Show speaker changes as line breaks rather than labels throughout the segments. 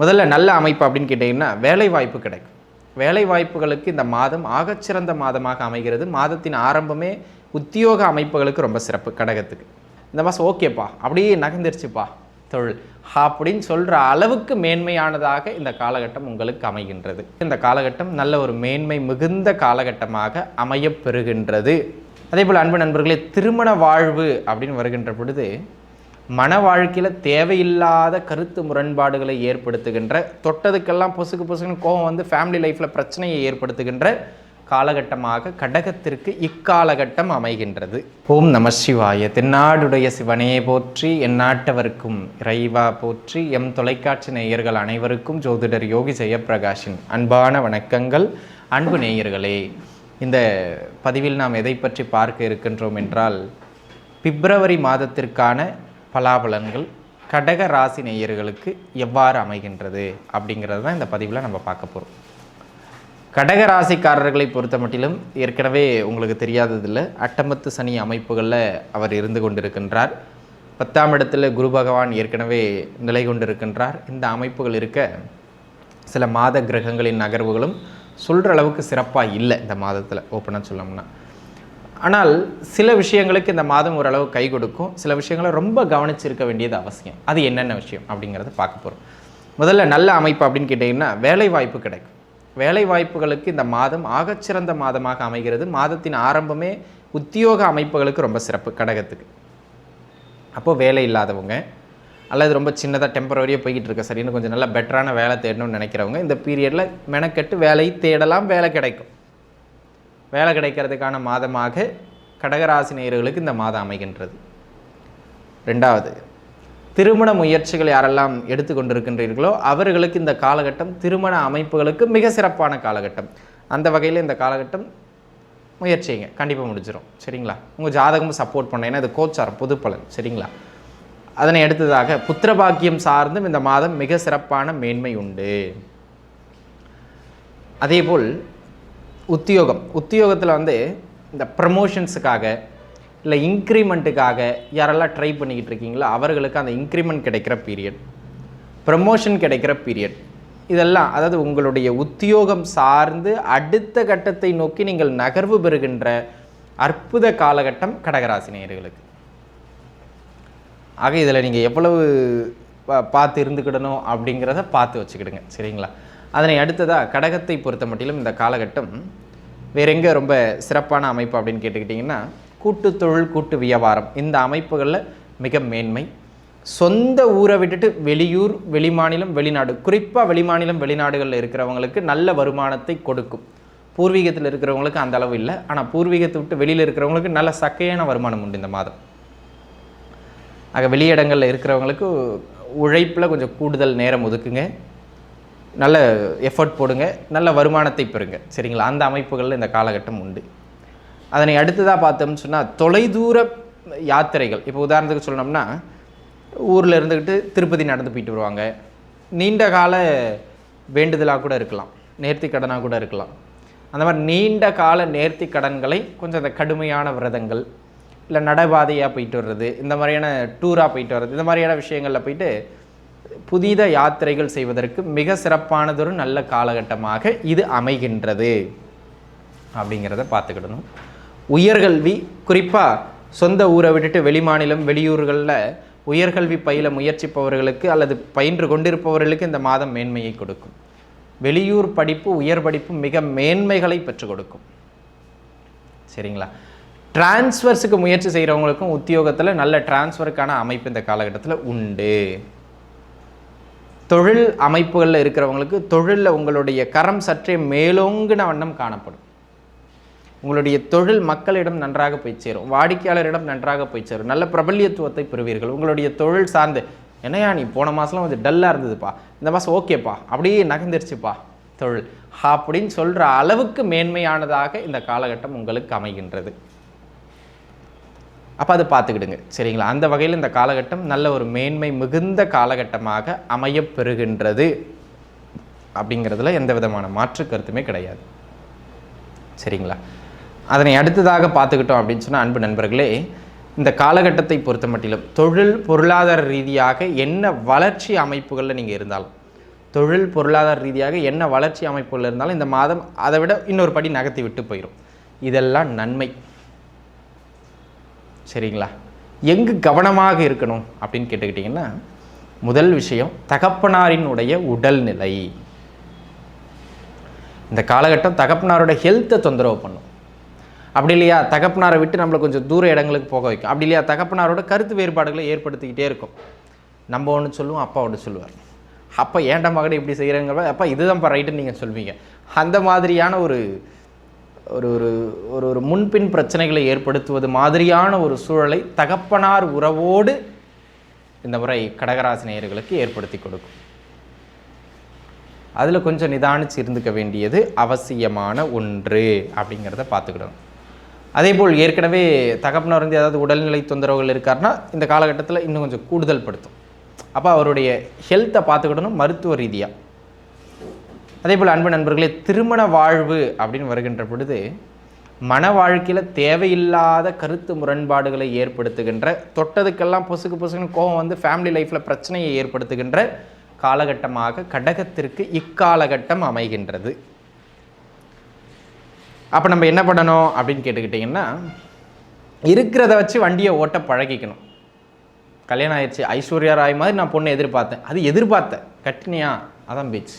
முதல்ல நல்ல அமைப்பு அப்படின்னு கேட்டிங்கன்னா வேலை வாய்ப்பு கிடைக்கும். வேலை வாய்ப்புகளுக்கு இந்த மாதம் ஆகச்சிறந்த மாதமாக அமைகிறது. மாதத்தின் ஆரம்பமே உத்தியோக அமைப்புகளுக்கு ரொம்ப சிறப்பு கடகத்துக்கு. இந்த மாதம் ஓகேப்பா அப்படியே நகர்ந்துருச்சுப்பா தொழில். அப்படின்னு சொல்கிற அளவுக்கு மேன்மையானதாக இந்த காலகட்டம் உங்களுக்கு அமைகின்றது. இந்த காலகட்டம் நல்ல ஒரு மேன்மை மிகுந்த காலகட்டமாக அமையப்பெறுகின்றது அதே போல் அன்பு நண்பர்களே திருமண வாழ்வு அப்படின்னு வருகின்ற பொழுது மன வாழ்க்கையில் தேவையில்லாத கருத்து முரண்பாடுகளை ஏற்படுத்துகின்ற தொட்டதுக்கெல்லாம் பொசுக்கு பொசுக்குன்னு கோபம் வந்து ஃபேமிலி லைஃப்பில் பிரச்சனையை ஏற்படுத்துகின்ற காலகட்டமாக கடகத்திற்கு இக்காலகட்டம் அமைகின்றது. ஓம் நம சிவாய. தென்னாடுடைய சிவனே போற்றி எந்நாட்டவர்க்கும் இறைவா போற்றி எம் தொலைக்காட்சி நேயர்கள் அனைவருக்கும் ஜோதிடர் யோகி ஜெயப்பிரகாஷின் அன்பான வணக்கங்கள். அன்பு நேயர்களே இந்த பதிவில் நாம் எதை பற்றி பார்க்க இருக்கின்றோம் என்றால் பிப்ரவரி மாதத்திற்கான பலாபலன்கள் கடக ராசி நேயர்களுக்கு எவ்வாறு அமைகின்றது அப்படிங்கிறது தான் இந்த பதிவில் நம்ம பார்க்க போகிறோம் கடக ராசிக்காரர்களை பொறுத்த மட்டிலும் ஏற்கனவே உங்களுக்கு தெரியாததில்லை அட்டமத்து சனி அமைப்புகளில் அவர் இருந்து கொண்டிருக்கின்றார். பத்தாம் இடத்துல குரு பகவான் ஏற்கனவே நிலை கொண்டிருக்கின்றார். இந்த அமைப்புகள் இருக்க சில மாத கிரகங்களின் நகர்வுகளும் சொல்கிற அளவுக்கு சிறப்பாக இல்லை இந்த மாதத்தில் ஓப்பனாக சொல்லணும்னா. ஆனால் சில விஷயங்களுக்கு இந்த மாதம் ஓரளவு கை கொடுக்கும். சில விஷயங்களை ரொம்ப கவனிச்சிருக்க வேண்டியது அவசியம். அது என்னென்ன விஷயம் அப்படிங்கிறத பார்க்க போகிறோம் முதல்ல நல்ல அமைப்பு அப்படின்னு கேட்டிங்கன்னா வேலை வாய்ப்பு கிடைக்கும். வேலை வாய்ப்புகளுக்கு இந்த மாதம் ஆகச்சிறந்த மாதமாக அமைகிறது. மாதத்தின் ஆரம்பமே உத்தியோக அமைப்புகளுக்கு ரொம்ப சிறப்பு கடகத்துக்கு. அப்போது வேலை இல்லாதவங்க அல்லது ரொம்ப சின்னதாக டெம்பரவரியாக போய்கிட்டு இருக்க சரின்னு கொஞ்சம் நல்லா பெட்டரான வேலை தேடணும்னு நினைக்கிறவங்க இந்த பீரியடில் மெனக்கெட்டு வேலை தேடலாம் வேலை கிடைக்கும். வேலை கிடைக்கிறதுக்கான மாதமாக கடகராசி நேயர்களுக்கு இந்த மாதம் அமைகின்றது. ரெண்டாவது திருமண முயற்சிகள் யாரெல்லாம் எடுத்துக்கொண்டிருக்கின்றீர்களோ அவர்களுக்கு இந்த காலகட்டம் திருமண அமைப்புகளுக்கு மிக சிறப்பான காலகட்டம். அந்த வகையில் இந்த காலகட்டம் முயற்சிங்க. கண்டிப்பாக முடிஞ்சிடும் சரிங்களா? உங்கள் ஜாதகமும் சப்போர்ட் பண்ண ஏன்னா இது கோச்சாரம் பொது பலன். சரிங்களா? அதனை அடுத்ததாக புத்திரபாக்கியம் சார்ந்தும் இந்த மாதம் மிக சிறப்பான மேன்மை உண்டு. அதேபோல் உத்தியோகம். உத்தியோகத்தில் வந்து இந்த ப்ரமோஷன்ஸுக்காக இல்லை இன்க்ரிமெண்ட்டுக்காக யாரெல்லாம் ட்ரை பண்ணிக்கிட்டு இருக்கீங்களோ அவர்களுக்கு அந்த இன்க்ரிமெண்ட் கிடைக்கிற பீரியட் ப்ரமோஷன் கிடைக்கிற பீரியட் இதெல்லாம் அதாவது உங்களுடைய உத்தியோகம் சார்ந்து அடுத்த கட்டத்தை நோக்கி நீங்கள் நகர்வு பெறுகின்ற அற்புத காலகட்டம் கடகராசி நேயர்களுக்கு ஆக இதில் நீங்கள் எவ்வளவு பார்த்து இருந்துக்கிடணும் அப்படிங்கிறத பார்த்து வச்சுக்கிடுங்க. சரிங்களா? அதனை அடுத்ததாக கடகத்தை பொறுத்த மட்டிலும் இந்த காலகட்டம் வேற எங்கே ரொம்ப சிறப்பான அமைப்பு அப்படின்னு கேட்டுக்கிட்டிங்கன்னா கூட்டு தொழில் கூட்டு வியாபாரம். இந்த அமைப்புகளில் மிக மேன்மை. சொந்த ஊரை விட்டுட்டு வெளியூர் வெளிமாநிலம் வெளிநாடு குறிப்பாக வெளிமாநிலம் வெளிநாடுகளில் இருக்கிறவங்களுக்கு நல்ல வருமானத்தை கொடுக்கும். பூர்வீகத்தில் இருக்கிறவங்களுக்கு அந்த அளவு இல்லை. ஆனால் பூர்வீகத்தை விட்டு வெளியில் இருக்கிறவங்களுக்கு நல்ல சக்கையான வருமானம் உண்டு இந்த மாதம். ஆக வெளியிடங்களில் இருக்கிறவங்களுக்கு உழைப்பில் கொஞ்சம் கூடுதல் நேரம் ஒதுக்குங்க. நல்ல எஃபர்ட் போடுங்க நல்ல வருமானத்தை பெறுங்க. சரிங்களா? அந்த அமைப்புகளில் இந்த காலகட்டம் உண்டு. அதனை அடுத்ததாக பார்த்தோம்னு சொன்னால் தொலைதூர யாத்திரைகள். இப்போ உதாரணத்துக்கு சொல்லணும்னா ஊரில் இருந்துக்கிட்டு திருப்பதி நடந்து போயிட்டு வருவாங்க. நீண்ட கால வேண்டுதலாக கூட இருக்கலாம். நேர்த்தி கடனாக கூட இருக்கலாம். அந்த மாதிரி நீண்ட கால நேர்த்தி கடன்களை கொஞ்சம் அந்த கடுமையான விரதங்கள் இல்லை நடைபாதையாக போயிட்டு வர்றது இந்த மாதிரியான டூராக போயிட்டு வர்றது இந்த மாதிரியான விஷயங்களில் போயிட்டு புதித யாத்திரைகள் செய்வதற்கு மிக சிறப்பானதொரு நல்ல காலகட்டமாக இது அமைகின்றது. அப்படிங்கிறத பார்த்துக்கிடணும். உயர்கல்வி குறிப்பாக சொந்த ஊரை விட்டுட்டு வெளிமாநிலம் வெளியூர்களில் உயர்கல்வி பயில முயற்சிப்பவர்களுக்கு அல்லது பயின்று கொண்டிருப்பவர்களுக்கு இந்த மாதம் மேன்மையை கொடுக்கும். வெளியூர் படிப்பு உயர் படிப்பு மிக மேன்மைகளை பெற்றுக் கொடுக்கும். சரிங்களா? டிரான்ஸ்ஃபர்ஸுக்கு முயற்சி செய்கிறவங்களுக்கும் உத்தியோகத்தில் நல்ல டிரான்ஸ்ஃபருக்கான அமைப்பு இந்த காலகட்டத்தில் உண்டு. தொழில் அமைப்புகளில் இருக்கிறவங்களுக்கு தொழிலில் உங்களுடைய கரம் சற்றே மேலோங்கின வண்ணம் காணப்படும். உங்களுடைய தொழில் மக்களிடம் நன்றாக போய் சேரும். வாடிக்கையாளரிடம் நன்றாக போய் சேரும். நல்ல பிரபல்யத்துவத்தை பெறுவீர்கள். உங்களுடைய தொழில் சார்ந்து என்னையா நீ போன மாதம்லாம் கொஞ்சம் டல்லாக இருந்ததுப்பா. இந்த மாதம் ஓகேப்பா. அப்படியே நகர்ந்துருச்சுப்பா தொழில். அப்படின்னு சொல்கிற அளவுக்கு மேன்மையானதாக இந்த காலகட்டம் உங்களுக்கு அமைகின்றது. அப்போ அதை பார்த்துக்கிடுங்க. சரிங்களா? அந்த வகையில் இந்த காலகட்டம் நல்ல ஒரு மேன்மை மிகுந்த காலகட்டமாக அமையப்பெறுகின்றது அப்படிங்கிறதுல எந்த விதமான மாற்று கருத்துமே கிடையாது. சரிங்களா? அதனை அடுத்ததாக பார்த்துக்கிட்டோம் அப்படின்னு சொன்னால் அன்பு நண்பர்களே இந்த காலகட்டத்தை பொறுத்த மட்டிலும் தொழில் பொருளாதார ரீதியாக என்ன வளர்ச்சி அமைப்புகளில் நீங்கள் இருந்தாலும் தொழில் பொருளாதார ரீதியாக என்ன வளர்ச்சி அமைப்புகள் இருந்தாலும் இந்த மாதம் அதை விட இன்னொரு படி நகர்த்தி விட்டு போயிடும் இதெல்லாம் நன்மை. சரிங்களா? எங்கு கவனமாக இருக்கணும் அப்படின்னு கேட்டுக்கிட்டிங்கன்னா முதல் விஷயம் தகப்பனாரினுடைய உடல்நிலை. இந்த காலகட்டம் தகப்பனாரோட ஹெல்த்தை தொந்தரவு பண்ணும். அப்படி இல்லையா? தகப்பனாரை விட்டு நம்மளை கொஞ்சம் தூர இடங்களுக்கு போக வைக்கும். அப்படி இல்லையா? தகப்பனாரோட கருத்து வேறுபாடுகளை ஏற்படுத்திக்கிட்டே இருக்கும். நம்ம ஒன்று சொல்லுவோம் அப்பா ஒன்று சொல்லுவார். அப்பா ஏன்டா மகனை இப்படி செய்கிறங்க அப்போ இதுதான்ப்பா ரைட்டுன்னு நீங்கள் சொல்வீங்க. அந்த மாதிரியான ஒரு ஒரு ஒரு ஒரு ஒரு முன்பின் பிரச்சனைகளை ஏற்படுத்துவது மாதிரியான ஒரு சூழலை தகப்பனார் உறவோடு இந்த முறை கடகராசினியர்களுக்கு ஏற்படுத்தி கொடுக்கும். அதில் கொஞ்சம் நிதானிச்சு இருந்துக்க வேண்டியது அவசியமான ஒன்று அப்படிங்கிறத பார்த்துக்கிடணும். அதே போல் ஏற்கனவே தகப்பனார் வந்து ஏதாவது உடல்நிலை தொந்தரவுகள் இருக்காருன்னா இந்த காலகட்டத்தில் இன்னும் கொஞ்சம் கூடுதல் படுத்தும். அப்போ அவருடைய ஹெல்த்தை பார்த்துக்கிடணும் மருத்துவ ரீதியாக அதே போல் அன்பு நண்பர்களே திருமண வாழ்வு அப்படின்னு வருகின்ற பொழுது மன வாழ்க்கையில் தேவையில்லாத கருத்து முரண்பாடுகளை ஏற்படுத்துகின்ற தொட்டதுக்கெல்லாம் பொசுக்கு பொசுக்குன்னு கோபம் வந்து ஃபேமிலி லைஃப்பில் பிரச்சனையை ஏற்படுத்துகின்ற காலகட்டமாக கடகத்திற்கு இக்காலகட்டம் அமைகின்றது. அப்போ நம்ம என்ன பண்ணணும் அப்படின்னு கேட்டுக்கிட்டிங்கன்னா இருக்கிறத வச்சு வண்டியை ஓட்ட பழகிக்கணும். கல்யாணம் ஆயிடுச்சு ஐஸ்வர்யா ராய் மாதிரி நான் பொண்ணை எதிர்பார்த்தேன். அது எதிர்பார்த்தேன் கட்டினியா? அதான் பேச்சு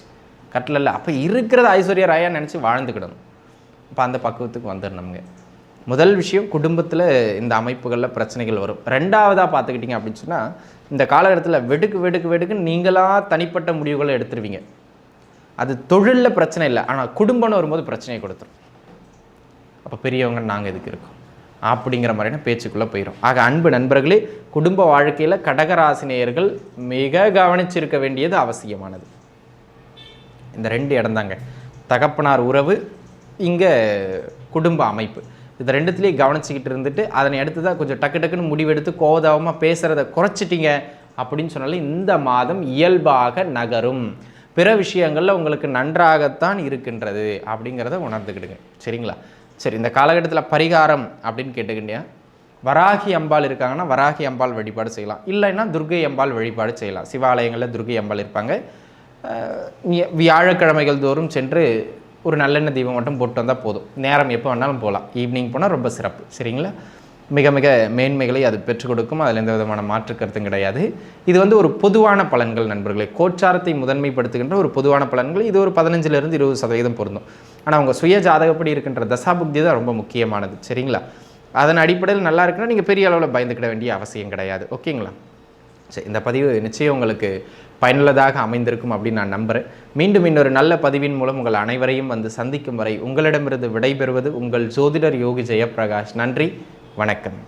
கட்டல அப்போ இருக்கிறத ஐஸ்வர்யா ராயா நினச்சி வாழ்ந்துக்கிடணும் இப்போ அந்த பக்குவத்துக்கு வந்துடணுங்க முதல் விஷயம் குடும்பத்தில் இந்த அமைப்புகளில் பிரச்சனைகள் வரும். ரெண்டாவதாக பார்த்துக்கிட்டிங்க அப்படின்னு சொன்னால் இந்த காலகட்டத்தில் வெடுக்கு வெடுக்கு வெடுக்குன்னு நீங்களாக தனிப்பட்ட முடிவுகளை எடுத்துருவீங்க. அது தொழிலில் பிரச்சனை இல்லை. ஆனால் குடும்பம்னு வரும்போது பிரச்சனையை கொடுத்துரும். அப்போ பெரியவங்க நாங்கள் இதுக்கு இருக்கோம்? அப்படிங்கிற மாதிரியான பேச்சுக்குள்ளே போயிடும் ஆக அன்பு நண்பர்களே குடும்ப வாழ்க்கையில் கடகராசினியர்கள் மிக கவனிச்சிருக்க வேண்டியது அவசியமானது. இந்த ரெண்டு இடந்தாங்க தகப்பனார் உறவு இங்கே குடும்ப அமைப்பு. இது ரெண்டுத்துலேயும் கவனிச்சிக்கிட்டு இருந்துட்டு அதனை அடுத்து தான் கொஞ்சம் டக்கு டக்குன்னு முடிவெடுத்து கோதாவமாக பேசுகிறத குறைச்சிட்டிங்க அப்படின்னு சொன்னாலே இந்த மாதம் இயல்பாக நகரும். பிற விஷயங்களில் உங்களுக்கு நன்றாகத்தான் இருக்கின்றது அப்படிங்கிறத உணர்ந்துக்கிடுங்க. சரிங்களா? சரி இந்த காலகட்டத்தில் பரிகாரம் அப்படின்னு கேட்டுக்கிட்டியா? வராகி அம்பாள் இருக்காங்கன்னா வராகி அம்பாள் வழிபாடு செய்யலாம். இல்லைன்னா துர்கை அம்பாள் வழிபாடு செய்யலாம். சிவாலயங்களில் துர்கை அம்பாள் இருப்பாங்க. வியாழக்கிழமைகள் தோறும் சென்று ஒரு நல்லெண்ணெய் தீபம் மட்டும் போட்டு வந்தால் போதும். நேரம் எப்போ வேணாலும் போகலாம் ஈவினிங் போனால் ரொம்ப சிறப்பு. சரிங்களா? மிக மிக மேன்மைகளை அது பெற்றுக் கொடுக்கும். அதில் எந்த விதமான மாற்று கருத்தும் கிடையாது. இது வந்து ஒரு பொதுவான பலன்கள் நண்பர்களே. கோச்சாரத்தை முதன்மைப்படுத்துகின்ற ஒரு பொதுவான பலன்கள். இது ஒரு பதினஞ்சிலிருந்து இருபது சதவீதம் பொருந்தும். ஆனால் அவங்க சுய ஜாதகப்படி இருக்கின்ற தசாபுக்தி தான் ரொம்ப முக்கியமானது. சரிங்களா? அதன் அடிப்படையில் நல்லா இருக்குன்னா நீங்கள் பெரிய அளவில் பயந்துக்கிட வேண்டிய அவசியம் கிடையாது. ஓகேங்களா? சரி இந்த பதிவு நிச்சயம் உங்களுக்கு பயனுள்ளதாக அமைந்திருக்கும் அப்படின்னு நான் நம்புகிறேன் மீண்டும் இன்னொரு நல்ல பதிவின் மூலம் உங்கள் அனைவரையும் வந்து சந்திக்கும் வரை உங்களிடமிருந்து விடைபெறுவது உங்கள் ஜோதிடர் யோகி ஜெயப்பிரகாஷ். நன்றி வணக்கம்.